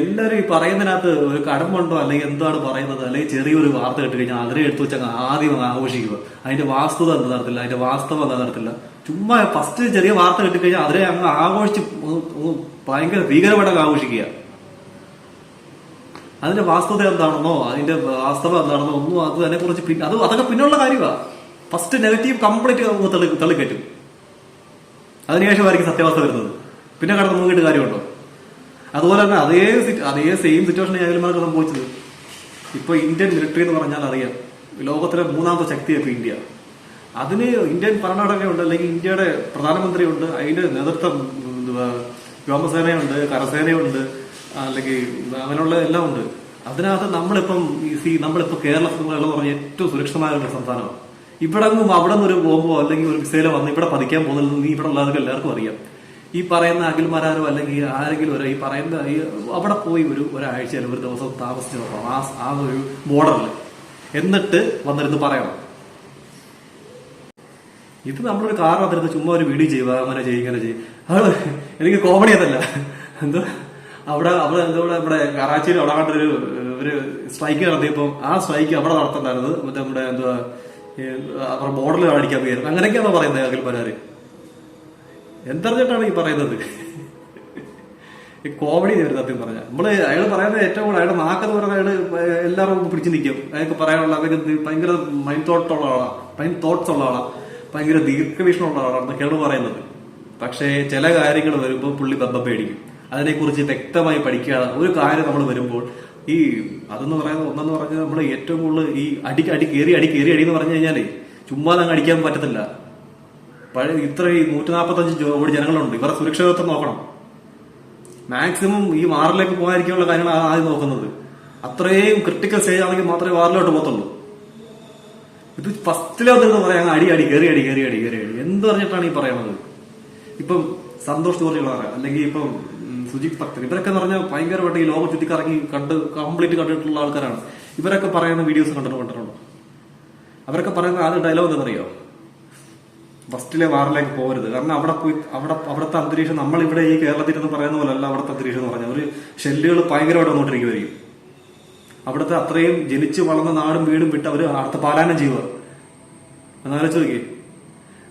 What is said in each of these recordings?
എല്ലാരും ഈ പറയുന്നതിനകത്ത് ഒരു കടമ്പുണ്ടോ അല്ലെങ്കിൽ എന്താണ് പറയുന്നത്? അല്ലെങ്കിൽ ചെറിയൊരു വാർത്ത കേട്ട് കഴിഞ്ഞാൽ അതിനെ എടുത്തു വെച്ചാൽ ആദ്യം ആഘോഷിക്കുക. അതിന്റെ വാസ്തുത എന്താ നടത്തില്ല അതിന്റെ വാസ്തവം എന്താ നടത്തില്ല ചുമ്മാ ഫസ്റ്റ് ചെറിയ വാർത്ത കിട്ടി കഴിഞ്ഞാൽ അതിനെ അങ്ങ് ആഘോഷിച്ച് ഭയങ്കര ഭീകരമായിട്ടൊക്കെ ആഘോഷിക്കുക. അതിന്റെ വാസ്തുത എന്താണെന്നോ അതിന്റെ വാസ്തവം എന്താണെന്നോ ഒന്നും അത് അതിനെ കുറിച്ച് അത് അതൊക്കെ പിന്നുള്ള കാര്യമാണ് ഫസ്റ്റ് നെഗറ്റീവ് കംപ്ലീറ്റ് തള്ളിക്കറ്റും അതിനുശേഷമായിരിക്കും സത്യാവസ്ഥ വരുന്നത്. പിന്നെ കടന്നു നോക്കിയിട്ട് കാര്യമുണ്ടോ? അതുപോലെ തന്നെ അതേ അതേ സെയിം സിറ്റുവേഷൻ ഏകന്മാർക്ക് സംഭവിച്ചത്. ഇപ്പൊ ഇന്ത്യൻ മിലിറ്ററി എന്ന് പറഞ്ഞാൽ അറിയാം ലോകത്തിലെ മൂന്നാമത്തെ ശക്തിയാണ് ഇന്ത്യ. അതിന് ഇന്ത്യൻ ഭരണഘടനയുണ്ട് അല്ലെങ്കിൽ ഇന്ത്യയുടെ പ്രധാനമന്ത്രിയുണ്ട് അതിന്റെ നേതൃത്വം വ്യോമസേനയുണ്ട് കരസേനയുണ്ട് അല്ലെങ്കിൽ അങ്ങനെയുള്ള എല്ലാം ഉണ്ട്. അതിനകത്ത് നമ്മളിപ്പം ഈ സി കേരളത്തിൽ എന്ന് പറഞ്ഞ ഏറ്റവും സുരക്ഷിതമായ ഒരു സംസ്ഥാനമാണ്. ഇവിടെ നിന്നും അവിടെ ഒരു ബോംബോ അല്ലെങ്കിൽ ഒരു മിസൈലോ വന്ന് ഇവിടെ പതിക്കാൻ പോകുന്നത് നീ ഇവിടെ ഉള്ളവർക്ക് എല്ലാവർക്കും അറിയാം. ഈ പറയുന്ന അഖിൽമാരാരോ അല്ലെങ്കിൽ ആരെങ്കിലും ഒരു ഈ പറയുന്ന ഈ അവിടെ പോയി ഒരു ഒരാഴ്ച അല്ലെങ്കിൽ ഒരു ദിവസം താമസിച്ച് ആ ആ ഒരു ബോർഡറിൽ എന്നിട്ട് വന്നിരുന്ന് പറയണം. ഇത് നമ്മളൊരു കാറിനകത്തിരുന്ന് ചുമ്മാ ഒരു വീഡിയോ ചെയ്യുക അങ്ങനെ ചെയ്യും ഇങ്ങനെ ചെയ്യും. അത് എനിക്ക് കോമഡി അതല്ല. എന്തോ? അവിടെ അവിടെ എന്തോ ഇവിടെ കറാച്ചിയിൽ അവിടെ കണ്ടൊരു ഒരു സ്ട്രൈക്ക് നടത്തിയപ്പോൾ ആ സ്ട്രൈക്ക് അവിടെ നടത്തണ്ടായിരുന്നത് മറ്റേ നമ്മുടെ എന്തുവാ അവരുടെ ബോർഡറിൽ കാണിക്കാൻ പോയിരുന്നു അങ്ങനെയൊക്കെയാണോ പറയുന്നത് അഖിൽമാരാര് എന്തറിഞ്ഞിട്ടാണ് ഈ പറയുന്നത്? ഈ കോമഡി വരുന്നത് സത്യം പറഞ്ഞാൽ നമ്മൾ അയാൾ പറയുന്നത് ഏറ്റവും കൂടുതൽ അയാളുടെ നാക്കെന്ന് പറയുന്നത് അയാൾ എല്ലാവരും പിടിച്ചു നിൽക്കും അയാൾക്ക് പറയാനുള്ള അവർക്ക് ഭയങ്കര മൈൻഡ് തോട്ടുള്ള ആളാണ് മൈൻഡ് തോട്ട്സ് ഉള്ള ആളാണ് ഭയങ്കര ദീർഘവീക്ഷണമുള്ള ആളാണെന്നൊക്കെയാണ് പറയുന്നത്. പക്ഷേ ചില കാര്യങ്ങൾ വരുമ്പോൾ പുള്ളി ബബ്ബ പേടിക്കും. അതിനെക്കുറിച്ച് വ്യക്തമായി പഠിക്കാതെ ഒരു കാര്യം നമ്മൾ വരുമ്പോൾ ഈ അതെന്ന് പറയുന്നത് ഒന്നെന്ന് പറഞ്ഞാൽ നമ്മൾ ഏറ്റവും കൂടുതൽ ഈ അടി അടി കയറി അടി കയറി അടി എന്ന് പറഞ്ഞു കഴിഞ്ഞാലേ ചുമ്മാ അങ്ങ് അടിക്കാൻ പറ്റത്തില്ല. പഴയ ഇത്ര ഈ നൂറ്റി നാൽപ്പത്തഞ്ച് കോടി ജനങ്ങളുണ്ട്. ഇവരുടെ സുരക്ഷിതത്വം നോക്കണം. മാക്സിമം ഈ വാറിലേക്ക് പോകാതിരിക്കാനുള്ള കാര്യങ്ങൾ ആദ്യം നോക്കുന്നത്. അത്രയും ക്രിട്ടിക്കൽ സ്റ്റേജ് ആണെങ്കിൽ മാത്രമേ വാറിലോട്ട് പോകത്തുള്ളൂ. ഇത് ഫസ്റ്റിലെ വന്നിരുന്ന് പറയാം അടി അടി കയറി അടി കയറി അടി കയറി അടി. എന്ത് പറഞ്ഞിട്ടാണ് ഈ പറയണത്? ഇപ്പം സന്തോഷ് ജോർജിയുള്ള അല്ലെങ്കിൽ ഇപ്പം സുജിത് ഭക്തൻ ഇവരൊക്കെ എന്ന് പറഞ്ഞാൽ ഭയങ്കരമായിട്ട് ഈ ലോകം ചുറ്റിക്കറങ്ങി കണ്ട് കംപ്ലീറ്റ് കണ്ടിട്ടുള്ള ആൾക്കാരാണ്. ഇവരൊക്കെ പറയുന്ന വീഡിയോസ് കണ്ടിട്ട് കണ്ടിട്ടുണ്ടോ? അവരൊക്കെ പറയുന്ന ആദ്യം ഡയലോഗ് എന്താണെന്നറിയോ? ഫസ്റ്റിലെ വാറിലേക്ക് പോകരുത്. കാരണം അവിടെ പോയി അവിടെ അവിടുത്തെ അന്തരീക്ഷം നമ്മൾ ഇവിടെ ഈ കേരളത്തിൽ നിന്ന് പറയുന്ന പോലെ അല്ല അവിടുത്തെ അന്തരീക്ഷം എന്ന് പറഞ്ഞാൽ. ഒരു ഷെല്ലുകൾ ഭയങ്കരമായിട്ട് വന്നുകൊണ്ടിരിക്കുമായിരിക്കും അവിടുത്തെ അത്രയും ജനിച്ചു വളർന്ന നാടും വീടും വിട്ട് അവർ അടുത്ത പാലായനം ചെയ്യുക എന്നാലോചിച്ച് നോക്കി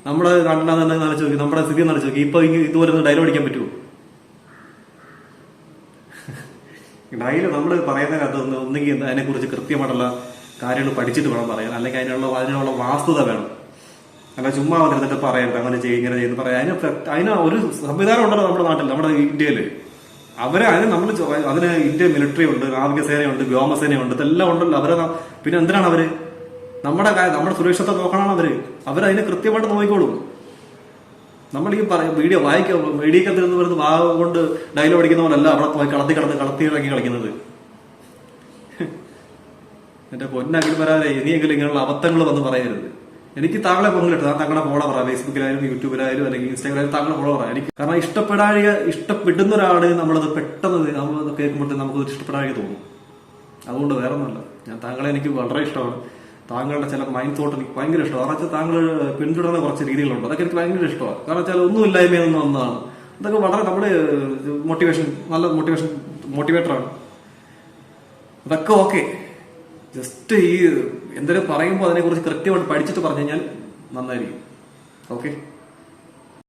നമ്മുടെ നാട്ടിലാണെന്ന് തന്നെ നോക്കി നമ്മുടെ സ്ഥിതി എന്നാലോചിച്ച് നോക്കി ഇപ്പൊ ഇതുപോലെ ഇതുപോലെ ഡയലോഗ് അടിക്കാൻ പറ്റുമോ ഡയലോഗ് നമ്മൾ പറയുന്നതിനകത്ത് ഒന്ന് ഒന്നെങ്കിൽ അതിനെക്കുറിച്ച് കൃത്യമായിട്ടുള്ള കാര്യങ്ങൾ പഠിച്ചിട്ട് വേണം പറയാൻ. അല്ലെങ്കിൽ അതിനുള്ള അതിനുള്ള വാസ്തുത വേണം. അല്ല ചുമ്മാ വന്നിരുന്നിട്ട് പറയരുത് അങ്ങനെ ചെയ്യും ഇങ്ങനെ ചെയ്യുന്നു പറയാം. അതിന് അതിന് ഒരു സംവിധാനം ഉണ്ടല്ലോ നമ്മുടെ നാട്ടിൽ നമ്മുടെ ഇന്ത്യയിൽ അവരെ അതിന് നമ്മൾ അതിന് ഇന്ത്യൻ മിലിറ്ററി ഉണ്ട് നാവികസേനയുണ്ട് വ്യോമസേനയുണ്ട് ഇതെല്ലാം ഉണ്ടല്ലോ. അവരെ പിന്നെ എന്തിനാണ് അവർ? നമ്മുടെ നമ്മുടെ സുരക്ഷിതത്വം നോക്കണമാണ് അവർ. അവരതിനെ കൃത്യമായിട്ട് നോക്കിക്കോളും. നമ്മൾ ഈ പറയും വീഡിയോ വായിക്കും മീഡിയക്കത്തിൽ നിന്ന് വരുന്ന വാ കൊണ്ട് ഡയലോഗ് അടിക്കുന്ന പോലല്ല അവിടെ പോയി കളത്തി കടന്ന് കളത്തി ഇറങ്ങി കളിക്കുന്നത്. എന്റെ പൊന്നാക്കി വരാതെ ഇനിയെങ്കിലും ഇങ്ങനെയുള്ള അബദ്ധങ്ങൾ വന്ന് പറയരുത്. എനിക്ക് താങ്കളെ പങ്കിലിട്ട് ഞാൻ താങ്കളെ ഫോളോ പറയാം ഫേസ്ബുക്കിലായാലും യൂട്യൂബിലായാലും അല്ലെങ്കിൽ ഇൻസ്റ്റാഗ്രാമിലും താങ്കളെ ഫോളോ പറയാം എനിക്ക് കാരണം ഇഷ്ടപ്പെടാഴിക ഇഷ്ടപ്പെടുന്ന ഒരാൾ നമ്മളത് പെട്ടെന്ന് നമ്മളത് കേൾക്കുമ്പോഴത്തേക്ക് നമുക്ക് ഇഷ്ടപ്പെടാഴിക തോന്നും അതുകൊണ്ട് വേറെ ഒന്നുമല്ല ഞാൻ താങ്കളെ എനിക്ക് വളരെ ഇഷ്ടമാണ്. താങ്കളുടെ ചില മൈൻഡ് തോട്ട് എനിക്ക് ഭയങ്കര ഇഷ്ടമാണ്. കാരണം വെച്ചാൽ താങ്കൾ പിന്തുടരുന്ന കുറച്ച് രീതികളുണ്ട്. അതൊക്കെ എനിക്ക് ഭയങ്കര ഇഷ്ടമാണ്. കാരണം വെച്ചാൽ ഒന്നും ഇല്ലായ്മയിൽ നിന്ന് അതൊക്കെ വളരെ നമ്മുടെ മോട്ടിവേഷൻ നല്ല മോട്ടിവേഷൻ മോട്ടിവേറ്ററാണ് അതൊക്കെ ഓക്കെ ജസ്റ്റ് ഈ എന്തെങ്കിലും പറയുമ്പോൾ അതിനെക്കുറിച്ച് കൃത്യമായിട്ട് പഠിച്ചിട്ട് പറഞ്ഞു കഴിഞ്ഞാൽ നന്നായിരിക്കും. ഓക്കെ